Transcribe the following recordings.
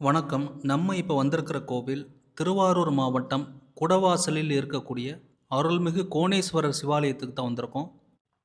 வணக்கம். நம்ம இப்போ வந்திருக்கிற கோவில் திருவாரூர் மாவட்டம் குடவாசலில் இருக்கக்கூடிய அருள்மிகு கோணேஸ்வரர் சிவாலயத்துக்கு தான் வந்திருக்கோம்.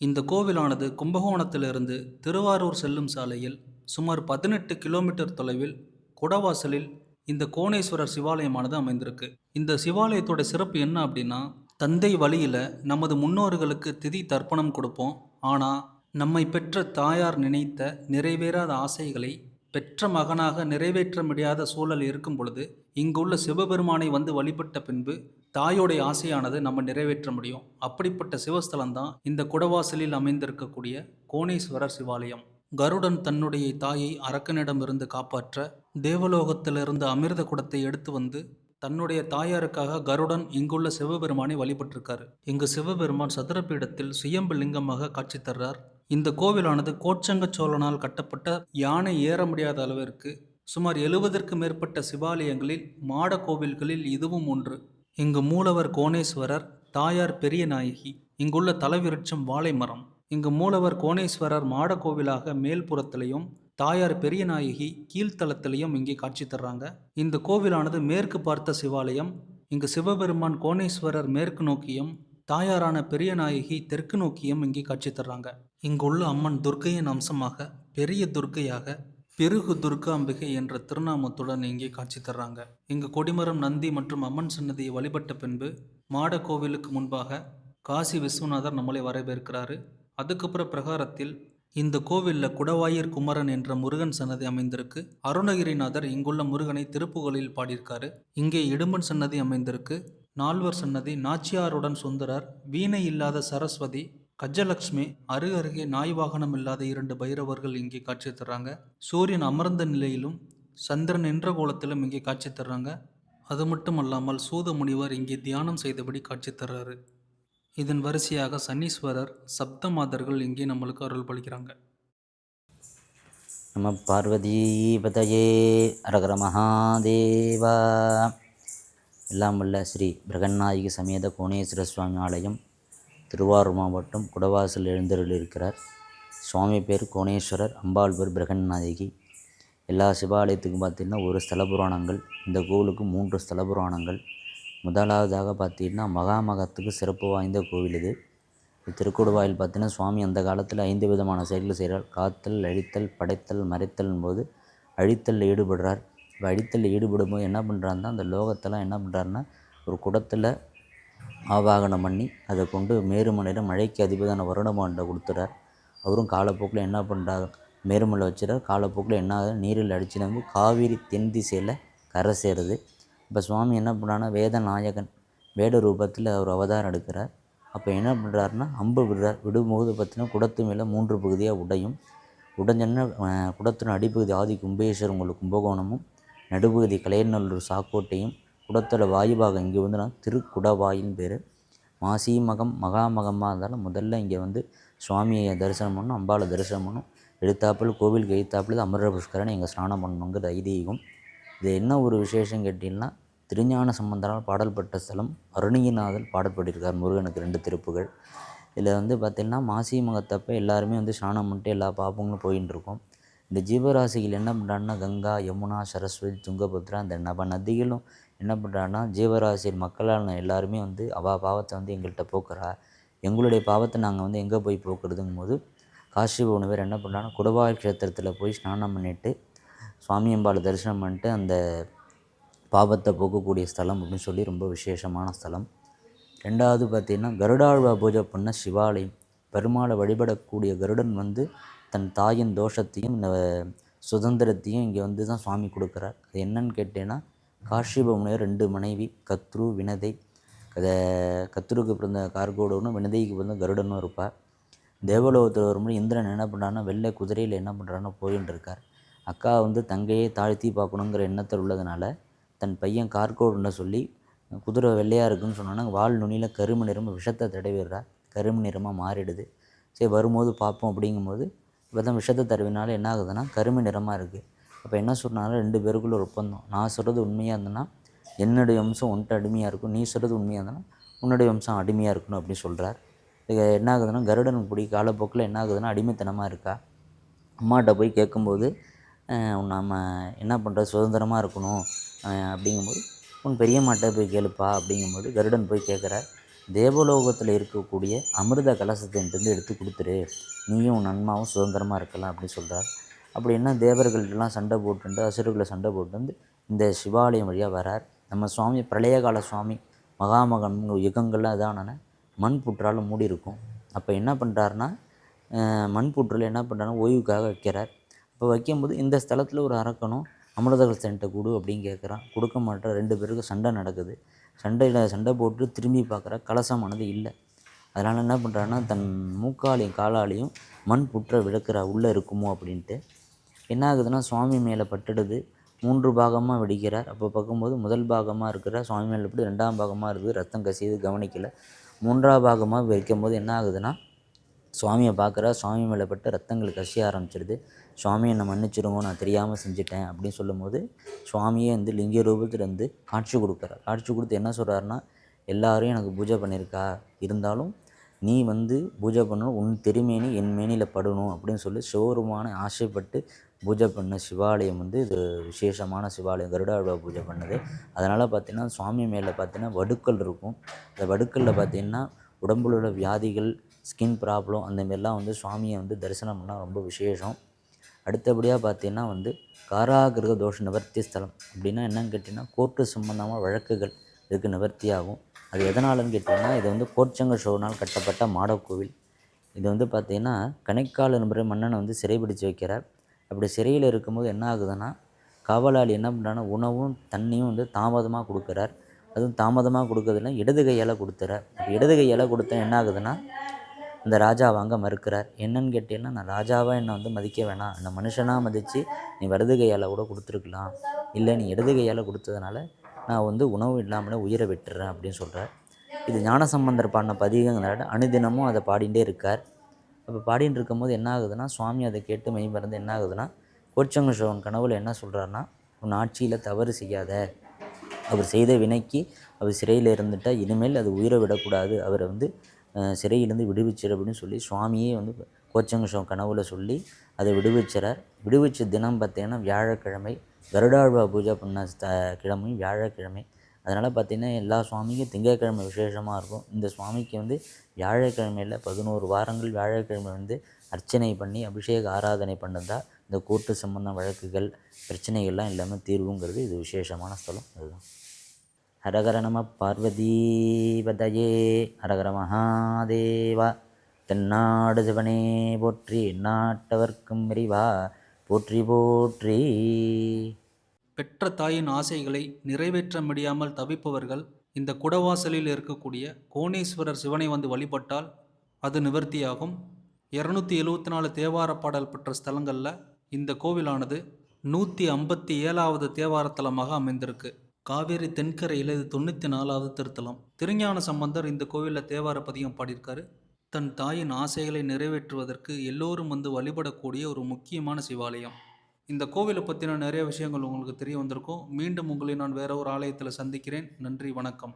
இந்த கோவிலானது கும்பகோணத்திலிருந்து திருவாரூர் செல்லும் சாலையில் சுமார் பதினெட்டு கிலோமீட்டர் தொலைவில் குடவாசலில் இந்த கோணேஸ்வரர் சிவாலயமானது அமைந்திருக்கு. இந்த சிவாலயத்தோட சிறப்பு என்ன அப்படின்னா தந்தை வழியில் நமது முன்னோர்களுக்கு திதி தர்ப்பணம் கொடுப்போம். ஆனால் நம்மை பெற்ற தாயார் நினைத்த நிறைவேறாத ஆசைகளை பெற்ற மகனாக நிறைவேற்ற முடியாத சூழல் இருக்கும் பொழுது இங்குள்ள சிவபெருமானை வந்து வழிபட்ட பின்பு தாயோடைய ஆசையானது நம்ம நிறைவேற்ற முடியும். அப்படிப்பட்ட சிவஸ்தலம் தான் இந்த குடவாசலில் அமைந்திருக்கக்கூடிய கோணேஸ்வரர் சிவாலயம். கருடன் தன்னுடைய தாயை அரக்கனிடமிருந்து காப்பாற்ற தேவலோகத்திலிருந்து அமிர்த குடத்தை எடுத்து வந்து தன்னுடைய தாயாருக்காக கருடன் இங்குள்ள சிவபெருமானை வழிபட்டிருக்காரு. இங்கு சிவபெருமான் சதுரபீடத்தில் சுயம்பு லிங்கமாக காட்சி தர்றார் இந்த கோவிலானது கோச்சங்க சோழனால் கட்டப்பட்ட யானை ஏற முடியாத அளவிற்கு சுமார் எழுபதற்கு மேற்பட்ட சிவாலயங்களில் மாட கோவில்களில் இதுவும் ஒன்று. இங்கு மூலவர் கோணேஸ்வரர் தாயார் பெரிய நாயகி இங்குள்ள தலைவிருட்சம் வாழை மரம் இங்கு மூலவர் கோணேஸ்வரர் மாட கோவிலாக மேல்புறத்திலையும் தாயார் பெரிய நாயகி கீழ்த்தளத்திலையும் இங்கே காட்சி தர்றாங்க. இந்த கோவிலானது மேற்கு பார்த்த சிவாலயம் இங்கு சிவபெருமான் கோணேஸ்வரர் மேற்கு நோக்கியும் தாயாரான பெரிய நாயகி தெற்கு நோக்கியும் இங்கே காட்சி தர்றாங்க. இங்குள்ள அம்மன் துர்க்கையின் அம்சமாக பெரிய துர்க்கையாக பெருகு துர்காம்பிகை என்ற திருநாமத்துடன் இங்கே காட்சி தர்றாங்க. இங்கு கொடிமரம் நந்தி மற்றும் அம்மன் சன்னதியை வழிபட்ட பின்பு மாட கோவிலுக்கு முன்பாக காசி விஸ்வநாதர் நம்மளை வரவேற்கிறாரு. அதுக்கப்புறம் பிரகாரத்தில் இந்த கோவிலில் குடவாயர் குமரன் என்ற முருகன் சன்னதி அமைந்திருக்கு. அருணகிரிநாதர் இங்குள்ள முருகனை திருப்புகளில் பாடியிருக்காரு. இங்கே இடும்பன் சன்னதி அமைந்திருக்கு. நால்வர் சன்னதி நாச்சியாருடன் சுந்தரர் வீணை இல்லாத சரஸ்வதி கஜலட்சுமி அருகு அருகே நாய் வாகனம் இல்லாத இரண்டு பைரவர்கள் இங்கே காட்சி தர்றாங்க. சூரியன் அமர்ந்த நிலையிலும் சந்திரன் என்ற கோலத்திலும் இங்கே காட்சி தர்றாங்க. அது மட்டும் அல்லாமல் சூத முனிவர் இங்கே தியானம் செய்தபடி காட்சி தர்றாரு. இதன் வரிசையாக சனீஸ்வரர் சப்த மாதர்கள் இங்கே நம்மளுக்கு அருள் பளிக்கிறாங்க நம பார்வதீபதயே அரகர மகாதேவா. எல்லாம் வல்ல ஸ்ரீ பிரகநாயகி சமேத கோணேஸ்வர சுவாமி ஆலயம் திருவாரூர் மாவட்டம் குடவாசல் எழுந்தருள் இருக்கிறார். சுவாமி பேர் கோணேஸ்வரர் அம்பாள் பேர் பிரகநாயகி எல்லா சிவாலயத்துக்கும் பார்த்திங்கன்னா ஒரு ஸ்தல புராணங்கள். இந்த கோவிலுக்கு மூன்று ஸ்தல புராணங்கள். முதலாவதாக பார்த்தீங்கன்னா மகாமகத்துக்கு சிறப்பு வாய்ந்த கோவில் இது. திருக்குடுவாயில் பார்த்தீங்கன்னா சுவாமி அந்த காலத்தில் ஐந்து விதமான செயல்கள் செய்கிறார். காத்தல் அழித்தல் படைத்தல் மறைத்தல் போது அழித்தலில் ஈடுபடுறார். இப்போ அழித்தலில் ஈடுபடும்போது என்ன பண்ணுறாருன்னா அந்த லோகத்தெல்லாம் என்ன பண்ணுறாருன்னா ஒரு குடத்தில் ஆவாகனம் பண்ணி அதை கொண்டு மேருமலையில் மழைக்கு அதிபதான வருடமாண்ட கொடுத்துறார். அவரும் காலப்போக்கில் என்ன பண்ணுறாரு மேருமலை வச்சுறார். காலப்போக்கில் என்ன ஆகுது நீரில் அடித்து நம்பி காவிரி தென் திசையில் கரை சேருது. இப்போ சுவாமி என்ன பண்ணுறாருன்னா வேத நாயகன் வேட ரூபத்தில் அவர் அவதாரம் எடுக்கிறார். அப்போ என்ன பண்ணுறாருன்னா அம்பு விடுறார். விடும்போது பார்த்தீங்கன்னா குடத்து மேலே மூன்று பகுதியாக உடையும். உடஞ்சன்னா குடத்தின் அடிப்பகுதி ஆதி கும்பேஸ்வரம் உங்களுக்கு கும்பகோணமும் நடுப்பகுதி கலையநல்லூர் சாக்கோட்டையும் குடத்தோட வாயுபாகம் இங்கே வந்து நான் திருக்குடவாயின் பேர். மாசி மகம் மகாமகமாக இருந்தாலும் முதல்ல இங்கே வந்து சுவாமியை தரிசனம் பண்ணணும் அம்பாளை தரிசனம் பண்ணணும். எழுத்தாப்பில் கோவிலுக்கு எழுத்தாப்பில் அமர புஷ்கரனை இங்கே ஸ்நானம் பண்ணணுங்கிற ஐதீகம். இது என்ன ஒரு விசேஷம் கேட்டிங்கன்னா திருஞான சம்பந்தரால் பாடல்பட்ட ஸ்தலம் அருணிகிநாதன் பாடல்பட்டிருக்கார் முருகனுக்கு ரெண்டு திருப்புகள். இதில் வந்து பார்த்திங்கன்னா மாசி மகத்தப்ப எல்லாருமே வந்து ஸ்நானம் பண்ணிட்டு எல்லா பாப்பங்களும் போயின்னு இருக்கோம். இந்த ஜீவராசிகள் என்ன பண்ணுறாங்கன்னா கங்கா யமுனா சரஸ்வதி துங்கபத்ரா இந்த நவ நதிகளும் என்ன பண்ணுறாங்கன்னா ஜீவராசியில் மக்களான எல்லாருமே வந்து அவா பாவத்தை வந்து எங்கள்கிட்ட போக்குறா. எங்களுடைய பாவத்தை நாங்கள் வந்து எங்கே போய் போக்குறதுங்கும் போது காசிப உணவர் என்ன பண்ணுறாங்கன்னா குடவாய் க்ஷேத்திரத்தில் போய் ஸ்நானம் பண்ணிவிட்டு சுவாமி அம்பாளை தரிசனம் பண்ணிட்டு அந்த பாவத்தை போக்கக்கூடிய ஸ்தலம் அப்படின்னு சொல்லி ரொம்ப விசேஷமான ஸ்தலம். ரெண்டாவது பார்த்திங்கன்னா கருடாழ்வா பூஜை பண்ண சிவாலயம். பெருமாளை வழிபடக்கூடிய கருடன் வந்து தன் தாயின் தோஷத்தையும் இந்த சுதந்திரத்தையும் இங்கே வந்து தான் சுவாமி கொடுக்குறார். அது என்னன்னு கேட்டேன்னா காஷிப முனிவர் ரெண்டு மனைவி கத்ரு வினதை. அதை கத்ருக்கு பிறந்த கார்கோடனும் வினதைக்கு பிறந்த கருடனும் இருப்பார். தேவலோகத்தில் வரும்போது இந்திரன் என்ன பண்ணுறான்னா வெள்ளை குதிரையில் என்ன பண்ணுறான்னா போயின்னு இருக்கார். அக்கா வந்து தங்கையை தாழ்த்தி பார்க்கணுங்கிற எண்ணத்தில் உள்ளதுனால தன் பையன் கார்கோடுன்னு சொல்லி குதிரை வெள்ளையாக இருக்குன்னு சொன்னோன்னா வால் நுனியில் கருமை நிறமாக விஷத்தை தடவிடுறா. கருமை நிறமாக மாறிடுது. சரி வரும்போது பார்ப்போம் அப்படிங்கும்போது இப்போ தான் விஷத்தை தருவினால என்ன ஆகுதுன்னா கருமை நிறமாக இருக்குது அப்போ என்ன சொன்னாலும் ரெண்டு பேருக்குள்ள ஒரு ஒப்பந்தம். நான் சொல்கிறது உண்மையாக இருந்தேன்னா என்னுடைய வம்சம் உன்ட்ட அடிமையாக இருக்கும் நீ சொல்கிறது உண்மையாக இருந்தேன்னா உன்னுடைய வம்சம் அடிமையாக இருக்கணும் அப்படின்னு சொல்கிறார் இது என்ன ஆகுதுன்னா கருடன் பிடி காலப்போக்கில் என்ன ஆகுதுன்னா அடிமைத்தனமாக இருக்கா? அம்மாட்ட போய் கேட்கும்போது நம்ம என்ன பண்ணுறது சுதந்திரமாக இருக்கணும். அப்படிங்கும்போது உன் பெரியம்மாட்ட போய் கேளுப்பா. அப்படிங்கும்போது கருடன் போய் கேட்குறார். தேவலோகத்தில் இருக்கக்கூடிய அமிர்த கலசத்தை என்கிட்ட எடுத்து கொடுத்துரு. நீயும் உன் நன்மாவும் சுதந்திரமாக இருக்கலாம் அப்படின்னு சொல்கிறார் அப்படி என்ன தேவர்கள்ட்டெல்லாம் சண்டை போட்டு அசுரர்களை சண்டை போட்டு வந்து இந்த சிவாலயம் வழியாக வரார். நம்ம சுவாமி பிரளயகால சுவாமி மகாமகன் யுகங்கள்லாம் இதான மண் புற்றால் மூடி இருக்கும். அப்போ என்ன பண்ணுறாருன்னா மண் புற்றில் என்ன பண்ணுறாரு ஓய்வுக்காக வைக்கிறார். இப்போ வைக்கும்போது இந்த ஸ்தலத்தில் ஒரு அரக்கனும் அமிர்தகல் சென்ட்டை கொடு அப்படின்னு கேட்குறான் கொடுக்க மாட்டேன் ரெண்டு பேருக்கும் சண்டை நடக்குது. சண்டையில் சண்டை போட்டு திரும்பி பார்க்குற கலசமானது இல்லை. அதனால் என்ன பண்ணுறாருன்னா தன் மூக்காலையும் காலாலையும் மண் புற்ற விளக்குறா உள்ளே இருக்குமோ அப்படின்ட்டு என்ன ஆகுதுன்னா சுவாமி மேலே பட்டுடுது. மூன்று பாகமாக வெடிக்கிறார். அப்போ பார்க்கும்போது முதல் பாகமாக இருக்கிற சுவாமி மேலே எப்படி ரெண்டாம் பாகமாக இருக்குது. ரத்தம் கசியுது கவனிக்கலை. மூன்றாம் பாகமாக வைக்கும்போது என்ன ஆகுதுன்னா சுவாமியை பார்க்குறா சுவாமி மேலே பட்டு ரத்தங்கள் கசிய ஆரம்பிச்சிடுது சுவாமி என்னை மன்னிச்சிடுங்க நான் தெரியாமல் செஞ்சுட்டேன் அப்படின்னு சொல்லும்போது சுவாமியே வந்து லிங்க ரூபத்தில் வந்து காட்சி கொடுக்குறார். காட்சி கொடுத்து என்ன சொல்கிறாருன்னா எல்லாரும் எனக்கு பூஜை பண்ணியிருக்கா இருந்தாலும் நீ வந்து பூஜை பண்ணணும் உன் திருமேனி என் மேனியில் படணும் அப்படின்னு சொல்லி சிவருமான ஆசைப்பட்டு பூஜை பண்ண சிவாலயம் வந்து இது விசேஷமான சிவாலயம். கருடாழ்வா பூஜை பண்ணது. அதனால் பார்த்தீங்கன்னா சுவாமி மேலே பார்த்தீங்கன்னா வடுக்கல் இருக்கும். அந்த வடுக்கல்ல பார்த்தீங்கன்னா உடம்புல உள்ள வியாதிகள் ஸ்கின் ப்ராப்ளம் அந்தமாரிலாம் வந்து சுவாமியை வந்து தரிசனம் பண்ணால் ரொம்ப விசேஷம். அடுத்தபடியாக பார்த்தீங்கன்னா வந்து காராகிரக தோஷ நிவர்த்தி ஸ்தலம். அப்படின்னா என்னன்னு கேட்டிங்கன்னா கோர்ட்டு சம்பந்தமாக வழக்குகள் இதுக்கு நிவர்த்தி ஆகும் அது எதனாலன்னு கேட்டிங்கன்னா இது வந்து கோச்சங்க சோழனால் கட்டப்பட்ட மாடக்கோவில் இது வந்து பார்த்திங்கன்னா கணைக்கால் என்பற மன்னனை வந்து சிறைபிடிச்சு வைக்கிறார். அப்படி சிறையில் இருக்கும்போது என்ன ஆகுதுன்னா காவலாளி என்ன பண்ணுறான்னா உணவும் தண்ணியும் வந்து தாமதமாக கொடுக்குறார். அதுவும் தாமதமாக கொடுக்கறதுல இடது கையால் கொடுத்துறார். இடது கையால் கொடுத்தா என்ன ஆகுதுன்னா இந்த ராஜா வாங்க மறுக்கிறார். என்னன்னு கேட்டீங்கன்னா நான் ராஜாவாக என்னை வந்து மதிக்க வேணாம். என்னை மனுஷனாக மதித்து நீ வலது கையால் கூட கொடுத்துருக்கலாம். இல்லை நீ இடது கையால் கொடுத்ததுனால நான் வந்து உணவு இல்லாமலே உயிரை விட்டுறேன் அப்படின்னு சொல்கிறார் இது ஞானசம்பந்தர் பாடின பதிகங்கிறத அனுதினமும் அதை பாடிகிட்டே இருக்கார். அப்போ பாடிட்டு இருக்கும்போது என்ன ஆகுதுன்னா சுவாமி அதை கேட்டு மெய் மறந்து என்ன ஆகுதுன்னா கோச்சங்க சோழன் கனவுல என்ன சொல்கிறாருன்னா உன் ஆட்சியில் தவறு செய்யாத. அவர் செய்த வினைக்கு அவர் சிறையில் இருந்துட்டால் இனிமேல் அது உயிரை விடக்கூடாது. அவரை வந்து சிறையிலேருந்து விடுவிச்சிரு அப்படின்னு சொல்லி சுவாமியே வந்து கோச்சங்கஷம் கனவுல சொல்லி அதை விடுவிச்சிறார். விடுவிச்ச தினம் பார்த்தீங்கன்னா வியாழக்கிழமை கருடாழ்வா பூஜை பண்ண த கிழமையும் வியாழக்கிழமை. அதனால் பார்த்தீங்கன்னா எல்லா சுவாமிக்கும் திங்கட்கிழமை விசேஷமாக இருக்கும். இந்த சுவாமிக்கு வந்து வியாழக்கிழமையில் பதினோரு வாரங்கள் வியாழக்கிழமை வந்து அர்ச்சனை பண்ணி அபிஷேக ஆராதனை பண்ணதா இந்த கூட்டு சம்பந்தம் வழக்குகள் பிரச்சனைகள்லாம் எல்லாமே தீர்வுங்கிறது இது விசேஷமான ஸ்தலம். அதுதான். ஹரஹர நம பார்வதீபதயே ஹரஹர மகாதேவா தென்னாடு சிவனே போற்றி நாட்டவர்க்கும் விரிவா போற்றி போற்றி பெற்ற தாயின் ஆசைகளை நிறைவேற்ற முடியாமல் தவிப்பவர்கள் இந்த குடவாசலில் இருக்கக்கூடிய கோணேஸ்வரர் சிவனை வந்து வழிபட்டால் அது நிவர்த்தியாகும். இரநூத்தி எழுவத்தி நாலு தேவார பாடல் பெற்ற ஸ்தலங்களில் இந்த கோவிலானது நூற்றி ஐம்பத்தி ஏழாவது தேவாரத்தலமாக அமைந்திருக்கு. காவேரி தென்கரையில் இது தொண்ணூற்றி நாலாவது திருத்தலம். திருஞான சம்பந்தர் இந்த கோவிலில் தேவார பதியம் பாடியிருக்காரு. தன் தாயின் ஆசைகளை நிறைவேற்றுவதற்கு எல்லோரும் வந்து வழிபடக்கூடிய ஒரு முக்கியமான சிவாலயம். இந்த கோவிலை பற்றின நிறைய விஷயங்கள் உங்களுக்கு தெரிய வந்திருக்கும். மீண்டும் உங்களை நான் வேற ஒரு ஆலயத்தில் சந்திக்கிறேன். நன்றி வணக்கம்.